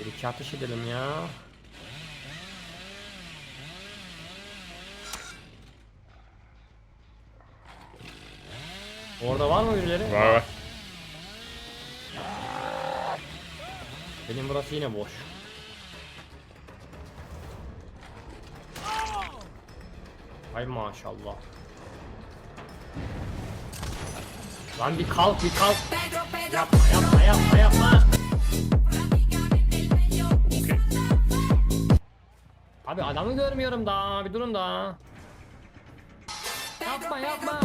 Bir iki atış edelim ya. Orada var mı birileri? Var var. Benim burası yine boş. Ay maşallah. Lan bir kalk bir kalk. Yapma yapma yapma yapma. Abi adamı görmüyorum daha. Bir durun daha. Yapma yapma.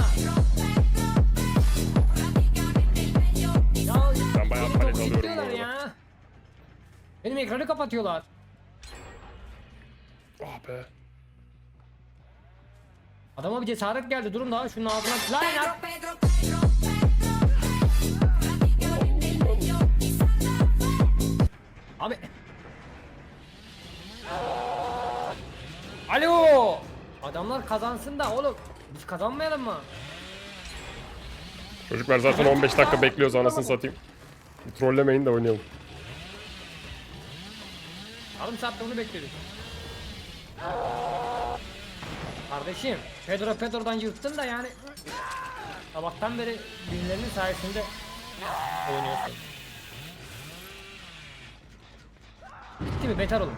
Ya, Ben bayağı palet alıyorum bu arada. ya. Benim ekranı kapatıyorlar. Ah be. Adama bir cesaret geldi. Durun daha şunun ağzına. Lan lan. Abi. Alo. Adamlar kazansın da oğlum. Biz kazanmayalım mı? Çocuklar zaten 15 dakika bekliyoruz anasını satayım. Trollemeyin de oynayalım. Yarım saatte onu bekliyoruz. Kardeşim, Pedro Pedro'dan yırttın da yani sabahtan beri birilerinin sayesinde oynuyorsun. Bitti mi? Beter olun.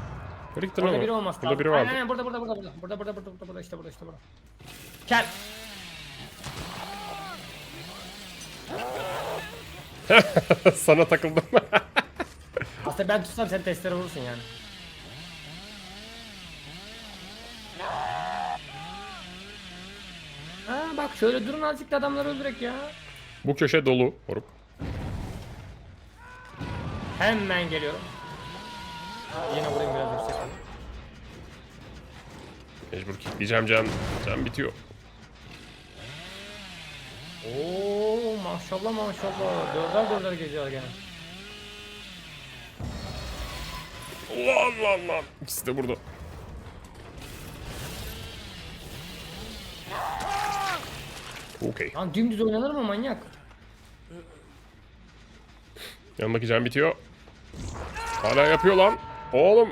Nereye gitti lan Burada biri o? olmaz. Burada biri vardı. Aynen aynen burada burada burada burada. Burada burada burada burada burada işte burada işte burada. Gel. Sana takıldım. Aslında ben tutsam sen testere vurursun yani. Ha bak şöyle durun azıcık da adamları öldürek ya. Bu köşe dolu. Moruk. Hemen geliyorum. Yine vurayım biraz yüksek. Mecbur kilitleyeceğim can. Can bitiyor. Oo maşallah maşallah. Dörder dörder geziyor gene. Lan lan lan. İkisi de burada. Okey. Lan dümdüz oynanır mı manyak? Yanındaki can bitiyor. Hala yapıyor lan. Oğlum.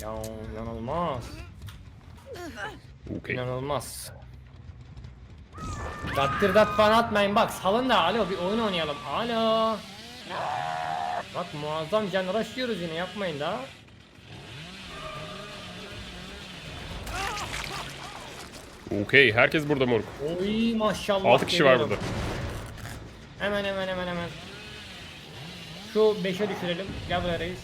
Ya inanılmaz. Okey. İnanılmaz. Dattır dat falan atmayın bak salın da alo bir oyun oynayalım alo. Bak muazzam can rush yine yapmayın da. Okey. Herkes burada moruk. Oy maşallah. 6 kişi var geliyorum. burada. Hemen hemen hemen hemen. Şu 5'e düşürelim. Gel buraya reis.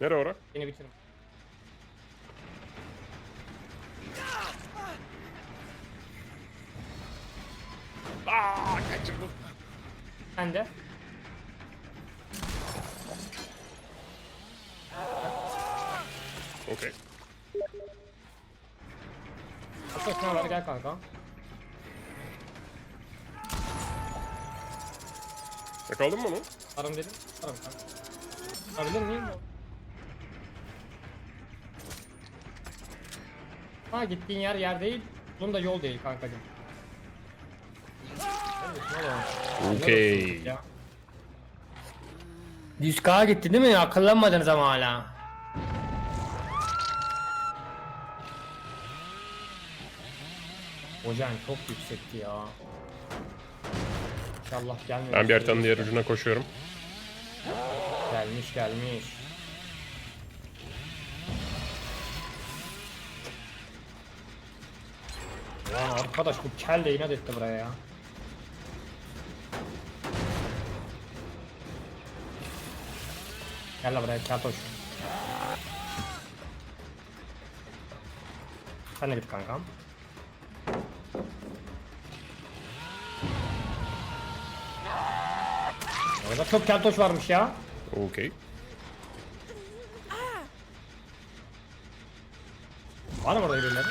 Nere ora? Beni bitirin. Aa kaçırdım. Sen de. Okey. 없어 그냥 라미게 할까 Yakaladın mı onu? Aram dedim. Aram kanka. Abi lan? Ha gittiğin yer yer değil. Bunun da yol değil kankacım. Okey. 100k gitti değil mi? Akıllanmadınız ama hala. Hocam çok yüksekti ya. İnşallah gelmiyor. Ben bir haritanın diğer ucuna koşuyorum. Gelmiş gelmiş. Lan arkadaş bu kel de inat etti buraya ya. Gel la buraya keltoş. Sen de git kankam. Orada çok keltoş varmış ya. Okey. Var mı orada birileri?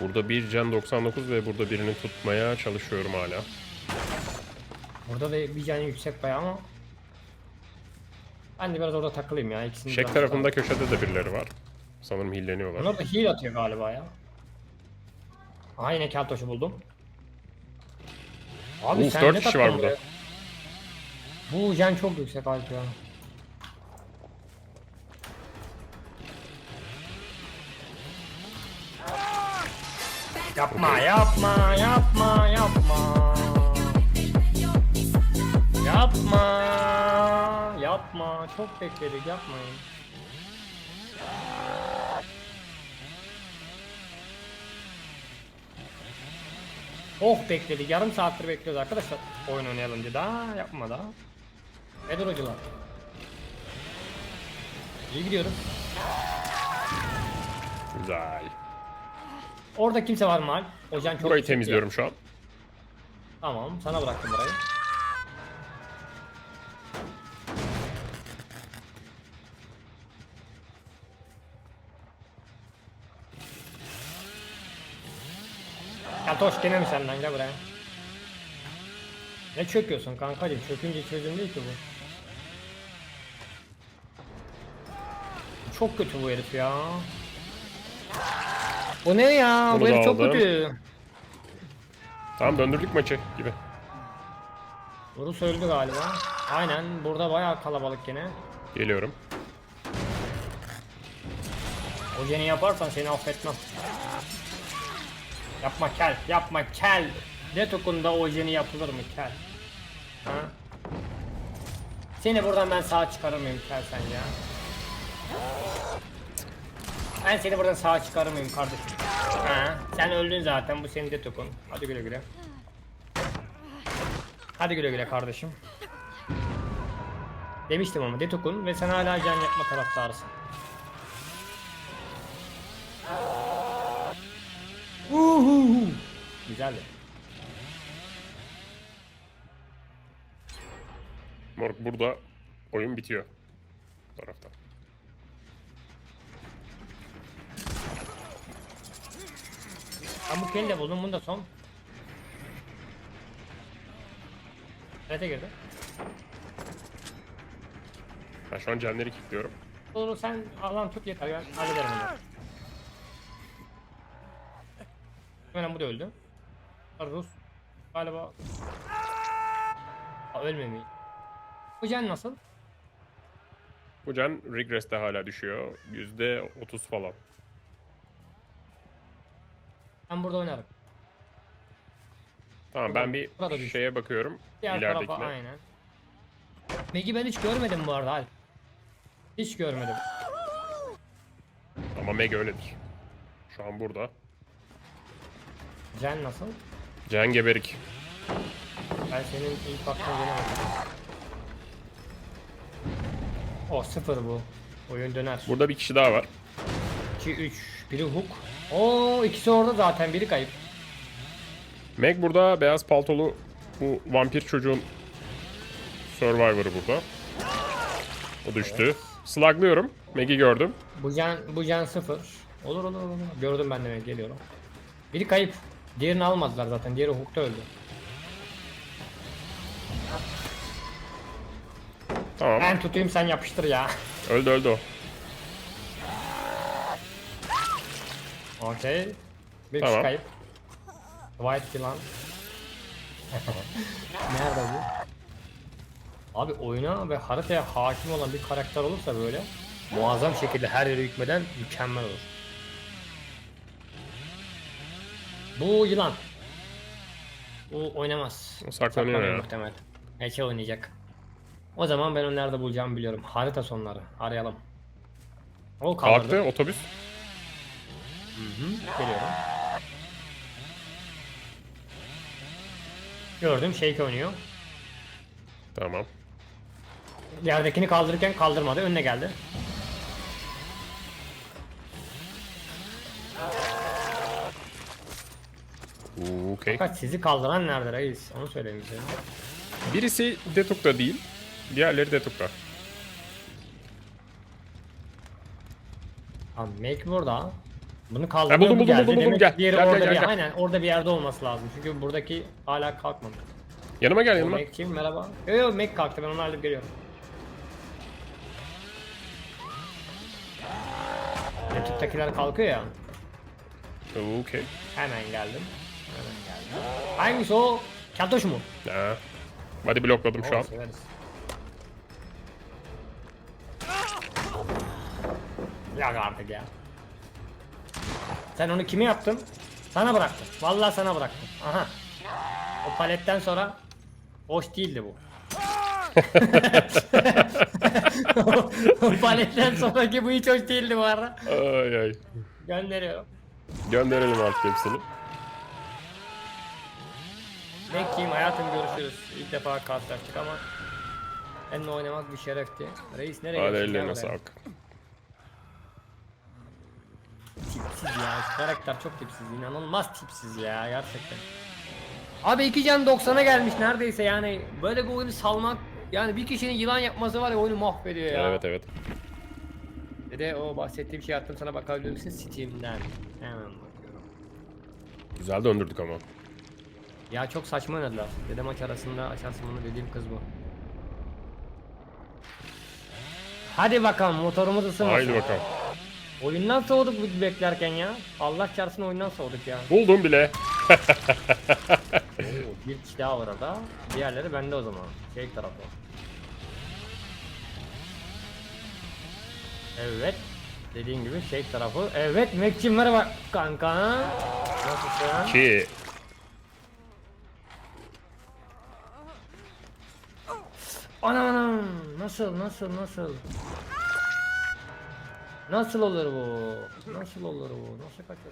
Burada bir can 99 ve burada birini tutmaya çalışıyorum hala. Burada da bir canı yüksek bayağı ama Ben de biraz orada takılayım ya ikisini Şek tarafında köşede de birileri var. Sanırım hilleniyorlar. Onlar da heal atıyor galiba ya Aha yine keltoşu buldum. Abi Uf, sen dört ne kişi var burada. buraya? Bu gen çok yüksek Alp ya. Yapma, yapma, yapma, yapma. Yapma, yapma. Çok bekledik, yapmayın. Oh bekledik. Yarım saattir bekliyoruz arkadaşlar. Oyun oynayalım diye. Daha yapma daha. Nedir hocalar? İyi gidiyoruz. Güzel. Orada kimse var mı Alp? Hocan çok Burayı yüksek ya. temizliyorum şu an. Tamam sana bıraktım burayı. Ya toş gene mi senden gel buraya. Ne çöküyorsun kankacım? Çökünce çözüm değil ki bu. Çok kötü bu herif ya. Bu ne ya? Bunu bu herif çok aldım. kötü. Tamam döndürdük maçı gibi. Rus öldü galiba. Aynen burada bayağı kalabalık gene. Geliyorum. O jeni yaparsan seni affetmem. Yapma kel, yapma kel. Detok'unda o jeni yapılır mı kel? Ha? Seni buradan ben sağ çıkarır mıyım kel sen ya? Ben seni buradan sağ çıkarır mıyım kardeşim? Ha? Sen öldün zaten bu senin Detok'un. Hadi güle güle. Hadi güle güle kardeşim. Demiştim ama Detok'un ve sen hala can yapma taraftarısın. Uhu. Güzeldi. Moruk burada oyun bitiyor. Bu Ben bu kelle buldum bunu da son. Nerede girdi? Ben şu an canları kilitliyorum. Olur sen alan tut yeter ben hallederim onu. Hemen bu da öldü. Rus galiba Aa, ölmemiş. Bu can nasıl? Bu can regress'te hala düşüyor. Yüzde otuz falan. Ben burada oynarım. Tamam ben bir Burada şeye bakıyorum. Diğer tarafa İleridekine. aynen. Meg'i ben hiç görmedim bu arada Alp. Hiç görmedim. Ama Meg öyledir. Şu an burada. Can nasıl? Can geberik. Ben senin ilk baktığın yere bakayım. O sıfır bu. Oyun döner. Burada bir kişi daha var. 2 3 biri hook. Oo ikisi orada zaten biri kayıp. Meg burada beyaz paltolu bu vampir çocuğun Survivor'ı burada. O düştü. Sluglıyorum. Meg'i gördüm. Bu can bu can sıfır. Olur olur olur. Gördüm ben demek geliyorum. Biri kayıp. Diğerini almadılar zaten. Diğeri hook'ta öldü. Tamam. Ben tutayım sen yapıştır ya. Öldü öldü o. Okey. Bir Tamam. kayıp. White yılan. Nerede bu? Abi oyuna ve haritaya hakim olan bir karakter olursa böyle muazzam şekilde her yere hükmeden mükemmel olur. Bu yılan. Bu oynamaz. O saklanıyor ya. muhtemel. Eke oynayacak. O zaman ben onu nerede bulacağımı biliyorum. Harita sonları. Arayalım. O kaldırdı. Kalktı otobüs. Geliyorum. Gördüm Shake oynuyor. Tamam. Yerdekini kaldırırken kaldırmadı. Önüne geldi. Okey. Fakat sizi kaldıran nerede reis? Onu söyleyin bize. Birisi Detuk'ta değil. Diğerleri Detuk'ta. Tamam Make burada. Bunu kaldırdı. Ha, buldum, bu buldum, geldi. buldum, buldum. Demek Gel, ki Diğeri gel, gel, orada gel, bir, gel. aynen orada bir yerde olması lazım. Çünkü buradaki hala kalkmadı. Yanıma gel yanıma. Make kim merhaba. Yo yo Make kalktı ben onu halledip geliyorum. YouTube'dakiler kalkıyor ya. Okey. Hemen geldim. Hemen geldim. Hangisi o? Keltoş mu? Ha. Hadi blokladım şu Oo, an. severiz. Yok artık ya. Sen onu kime yaptın? Sana bıraktım. Vallahi sana bıraktım. Aha. O paletten sonra hoş değildi bu. o paletten sonraki bu hiç hoş değildi bu arada. Ay ay. Gönderiyorum. Gönderelim artık hepsini. Bekçiyim hayatım görüşürüz. İlk defa karşılaştık ama seninle oynamak bir şerefti. Reis nereye Hadi gidiyorsun ellerine sağlık. Tipsiz ya. Şu karakter çok tipsiz. İnanılmaz tipsiz ya gerçekten. Abi iki can 90'a gelmiş neredeyse yani. Böyle bir oyunu salmak yani bir kişinin yılan yapması var ya oyunu mahvediyor ya. Evet evet. Bir de o bahsettiğim şey attım sana bakabilir misin Steam'den? Hemen bakıyorum. Güzel döndürdük ama. Ya çok saçma oynadılar. Dede maç arasında açarsın bunu dediğim kız bu. Hadi bakalım motorumuz ısınmasın. Haydi bakalım. Oyundan soğuduk biz beklerken ya. Allah çarpsın oyundan soğuduk ya. Buldum bile. Oo, bir kişi daha var orada. Diğerleri bende o zaman. Şey tarafı. Evet. Dediğin gibi şey tarafı. Evet Mekçim merhaba kanka. Nasılsın? Ki. Anam anam. Nasıl nasıl nasıl? Nasıl olur bu? Nasıl olur bu? Nasıl kaçır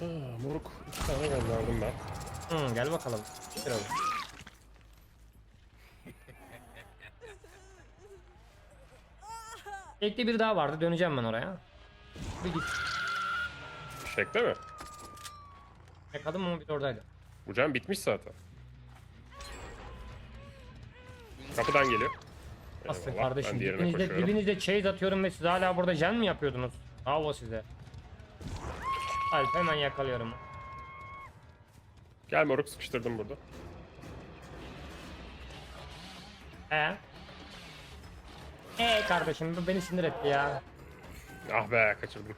bu? Aa, moruk. İki tane gönderdim ben. Hı, gel bakalım. Çıkaralım. Ekli bir daha vardı. Döneceğim ben oraya. Bir git. Şekte mi? Yakaladım ama bir oradaydı. Bu can bitmiş zaten. Kapıdan geliyor. Eyvallah, kardeşim. Diğerine Dibinizde, koşuyorum. dibinizde chase atıyorum ve siz hala burada jen mi yapıyordunuz? Bravo size. Alp hemen yakalıyorum. Gel moruk sıkıştırdım burada. He? Ee kardeşim bu beni sinir etti ya. Ah be kaçırdım.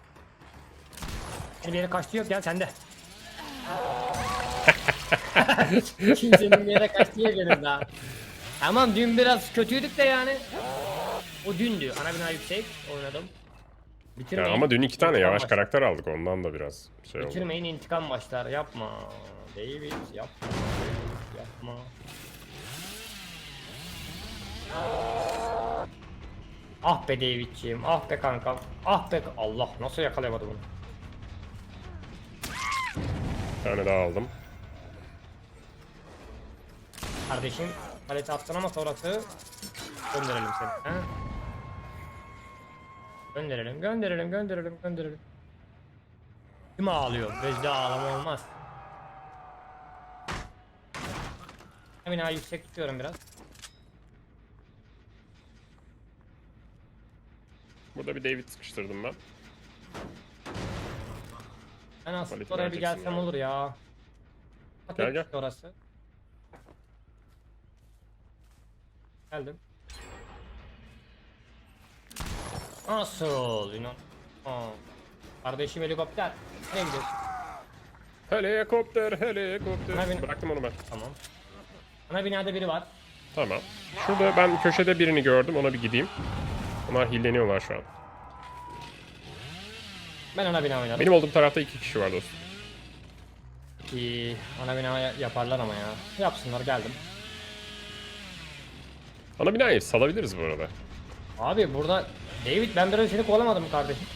Seni bir yere kaçtı yok ya sende. Kimsenin bir yere kaçtı yok daha. Tamam dün biraz kötüydük de yani. O dündü. Ana bina yüksek oynadım. Ya Bitirmeyin. ama dün iki tane yavaş başlar. karakter aldık ondan da biraz şey oldu. Bitirmeyin intikam başlar. Yapma. David yapma. David, yapma. Ah be David'ciğim. Ah be kankam. Ah be. Allah nasıl yakalayamadı bunu. Bir tane daha aldım. Kardeşim paleti attın ama sonrası gönderelim seni. Ha? Gönderelim, gönderelim, gönderelim, gönderelim. Kim ağlıyor? Bezde ağlama olmaz. Bina yüksek tutuyorum biraz. Burada bir David sıkıştırdım ben. Ben aslında Paleti oraya bir vereceksin gelsem ya. olur ya. Gel, gel. işte Orası. Geldim. Nasıl? İnan. Aa. Kardeşim helikopter. Nereye gidiyorsun? Helikopter, helikopter. Bin- Bıraktım onu ben. Tamam. Ana binada biri var. Tamam. Şurada ben köşede birini gördüm. Ona bir gideyim. Onlar hilleniyorlar şu an. Ben ana bina oynadım. Benim olduğum tarafta iki kişi var dostum. Ki ana bina ya- yaparlar ama ya. Yapsınlar geldim. Ana binayı salabiliriz bu arada. Abi burada David ben biraz seni kovalamadım kardeşim?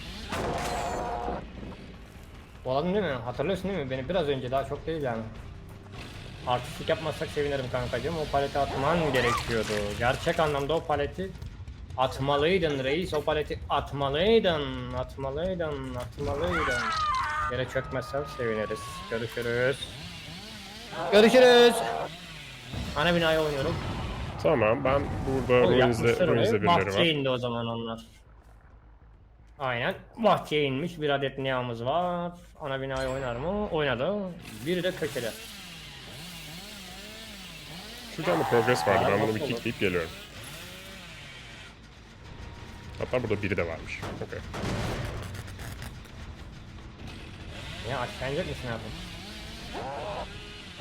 Kovaladım değil mi? Hatırlıyorsun değil mi? Beni biraz önce daha çok değil yani. Artistik yapmazsak sevinirim kankacığım. O paleti atman gerekiyordu. Gerçek anlamda o paleti atmalıydın reis. O paleti atmalıydın. Atmalıydın. Atmalıydın. Yere çökmezsen seviniriz. Görüşürüz. Görüşürüz. Ana binaya oynuyorum. Tamam ben burada Ruins'de. Ruins'de birileri Bahçeye var. indi o zaman onlar. Aynen. Bahçeye inmiş. Bir adet niyamız var. Ana binayı oynar mı? Oynadı. Biri de köşede. Şurada bir progress vardı. Ben bunu bir kickleyip geliyorum. Hatta burada biri de varmış. Okey. ya? Aşağı inecek misin hayatım?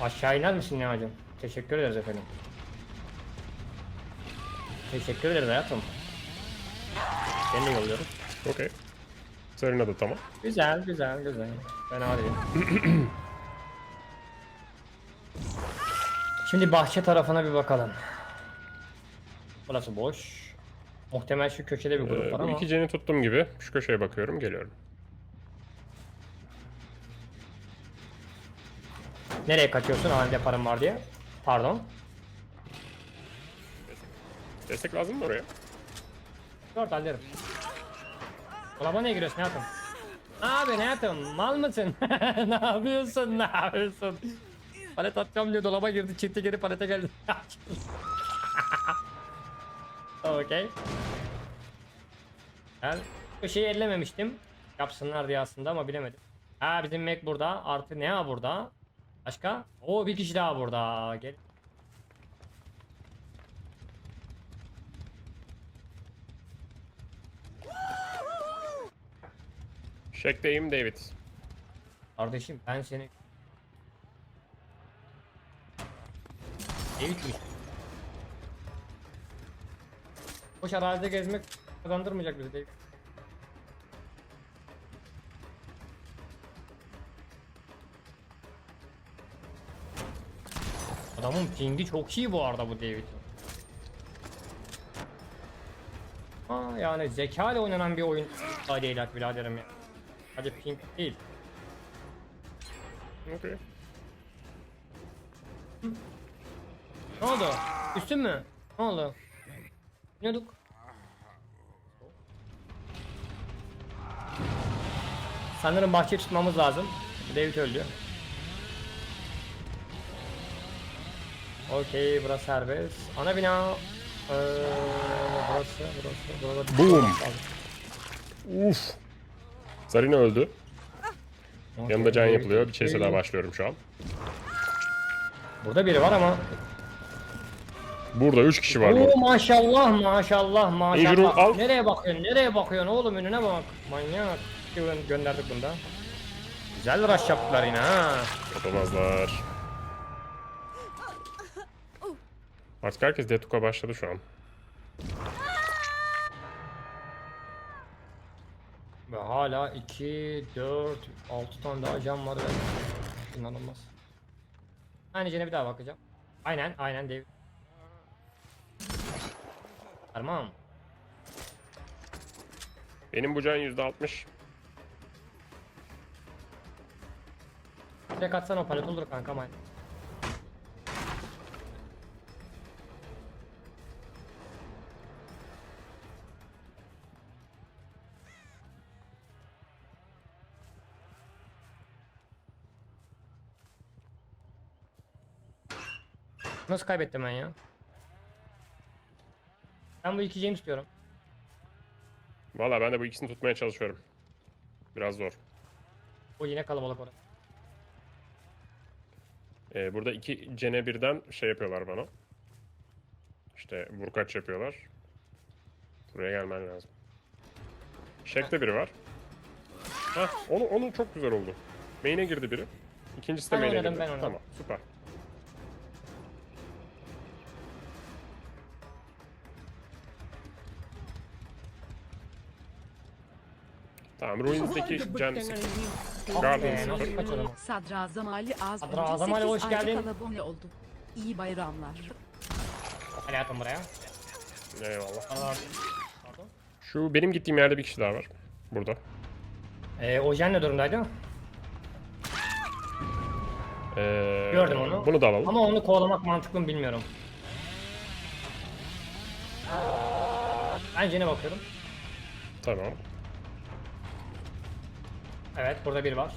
Aşağı iner misin Nihal'cim? Teşekkür ederiz efendim. Teşekkür ederiz hayatım. Seni de yolluyoruz. Okey. Serena da tamam. Güzel, güzel, güzel. Fena değil. Şimdi bahçe tarafına bir bakalım. Burası boş. Muhtemel şu köşede bir grup Ee, var bu ama. iki ceni tuttum gibi. Şu köşeye bakıyorum, geliyorum. Nereye kaçıyorsun halinde param var diye? Pardon. Destek lazım mı oraya? Dört hallederim. Dolaba ne giriyorsun hayatım? Abi ne yaptın? Mal mısın? ne yapıyorsun? Ne yapıyorsun? Palet atacağım diye dolaba girdi. Çifti geri palete geldi. Okey. Ben köşeyi ellememiştim. Yapsınlar diye aslında ama bilemedim. Ha bizim Mac burada. Artı ne burada? Başka? Oo bir kişi daha burada. Gel. Şekteyim David. Kardeşim ben seni... Ne bitmiş? Boş arazide gezmek kazandırmayacak bizi değil. Adamın pingi çok iyi bu arada bu David. Aa yani zeka ile oynanan bir oyun değil artık biraderim ya. Hadi ping değil. Okey. Ne oldu? Üstün mü? Ne oldu? Biniyorduk. Sanırım bahçe tutmamız lazım. David öldü. Okey burası serbest. Ana bina. Ee, burası, burası, burası. Boom. Uf. Zarina öldü. Yanında can yapılıyor. Bir chase öldü. daha başlıyorum şu an. Burada biri var ama. Burada 3 kişi var burada. Oo maşallah maşallah Injury maşallah. al. Nereye bakıyorsun? Nereye bakıyorsun oğlum önüne bak. Manyak. Gö- gönderdik bunda. Güzel rush yaptılar yine ha. Yapamazlar. Artık herkes Detuk'a başladı şu an. Ve hala 2, 4, 6 tane daha cam var. İnanılmaz. Aynı cene bir daha bakacağım. Aynen aynen David. Tamam. Benim bu can %60. Tek atsan o palet olur kanka ama. Nasıl kaybettim ben ya? Ben bu iki James istiyorum. Valla ben de bu ikisini tutmaya çalışıyorum. Biraz zor. O yine kalabalık orada. Ee, burada iki cene birden şey yapıyorlar bana. İşte vurkaç yapıyorlar. Buraya gelmen lazım. Şekte biri var. Hah, onu, onu çok güzel oldu. Main'e girdi biri. İkincisi de Ben main'e oynadım, girdi. ben oynadım. Tamam, süper. Tamam, Ruins'deki can sık. Guardian be, nasıl sıfır. kaçırdım? Sadrazam Ali az Sadrazam Ali, hoş 8 geldin. abone oldu. İyi bayramlar. Hayatım buraya. Eyvallah. Şu benim gittiğim yerde bir kişi daha var. Burada. Ee, Ojen ne durumdaydı? Ee, Gördüm onu. Bunu da alalım. Ama onu kovalamak mantıklı mı bilmiyorum. Ben Jen'e bakıyorum. Tamam. Evet burada biri var.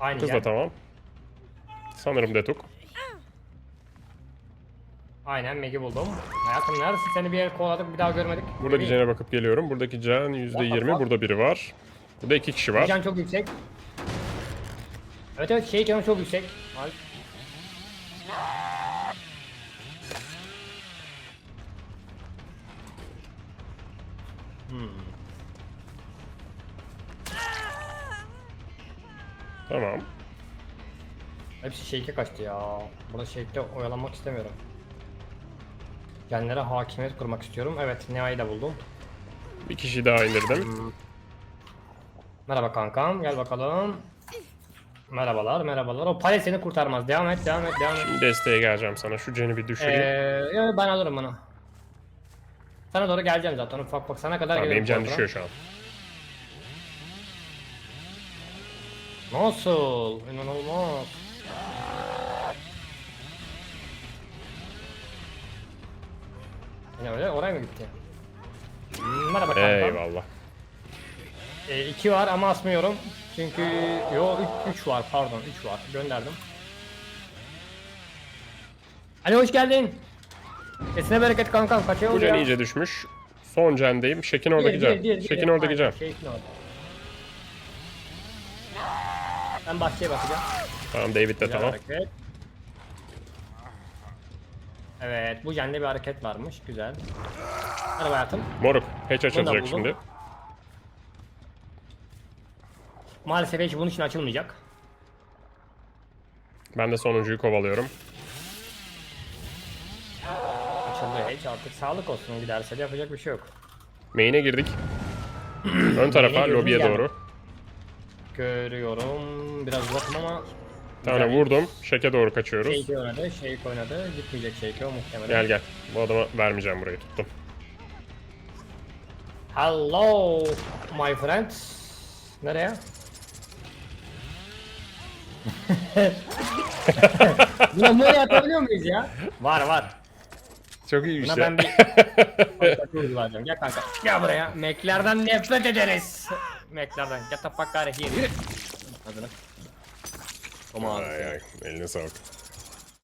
Aynı Kız yer. da tamam. Sanırım Detuk. Aynen Meg'i buldum. Hayatım neredesin? Seni bir yere kovaladık bir daha görmedik. Buradaki Bebeğim. cene bakıp geliyorum. Buradaki can %20. fuck? Burada biri var. Burada iki kişi var. Can çok yüksek. Evet evet şey canı çok yüksek. Al. Tamam. Hepsi shake'e kaçtı ya. Burada shake'te oyalanmak istemiyorum. Genlere hakimiyet kurmak istiyorum. Evet, Nea'yı da buldum. Bir kişi daha indirdim. Merhaba kankam, gel bakalım. Merhabalar, merhabalar. O palet seni kurtarmaz. Devam et, devam et, devam et. Desteğe geleceğim sana. Şu Jen'i bir Ee, düşüreyim. yo, ben alırım bunu. Sana doğru geleceğim zaten. Ufak ufak sana kadar Tamam, benim gelirim kontrol. düşüyor şu an. Nasıl? İnanılmaz. Yine öyle oraya mı gitti? Merhaba kankam. Eyvallah. E, iki var ama asmıyorum. Çünkü yo 3 üç var pardon 3 var. Gönderdim. Ali hoş geldin. Esine bereket kankam kaçıyor Bu iyice düşmüş. Son cendeyim. Şekin oradaki can. Şekin oradaki can. Şekin orada. Ben bahçeye bakacağım. Tamam David de Güzel tamam. hareket. Evet, bu jende bir hareket varmış. Güzel. Merhaba hayatım. Moruk. Patch açılacak buldum. şimdi. Maalesef hiç bunun için açılmayacak. Ben de sonuncuyu kovalıyorum. Açıldı hiç artık sağlık olsun giderse de yapacak bir şey yok. Main'e girdik. Ön tarafa, girdik, lobiye geldik. doğru. Görüyorum. Biraz uzakım ama Bir tane vurdum. Şeke doğru kaçıyoruz. Shake oynadı, Shake oynadı. Gitmeyecek Shake o muhtemelen. Gel gel. Bu adama vermeyeceğim burayı. Tuttum. Hello my friend. Nereye? Buna böyle yapabiliyor muyuz ya? Var var. Çok iyiymiş Buna ben bir uygulayacağım. Gel kanka. Gel buraya. Mac'lerden nefret ederiz. Mac'lerden. Get the fuck out of here. Yürü. Aman. Ay ay. Eline sağlık.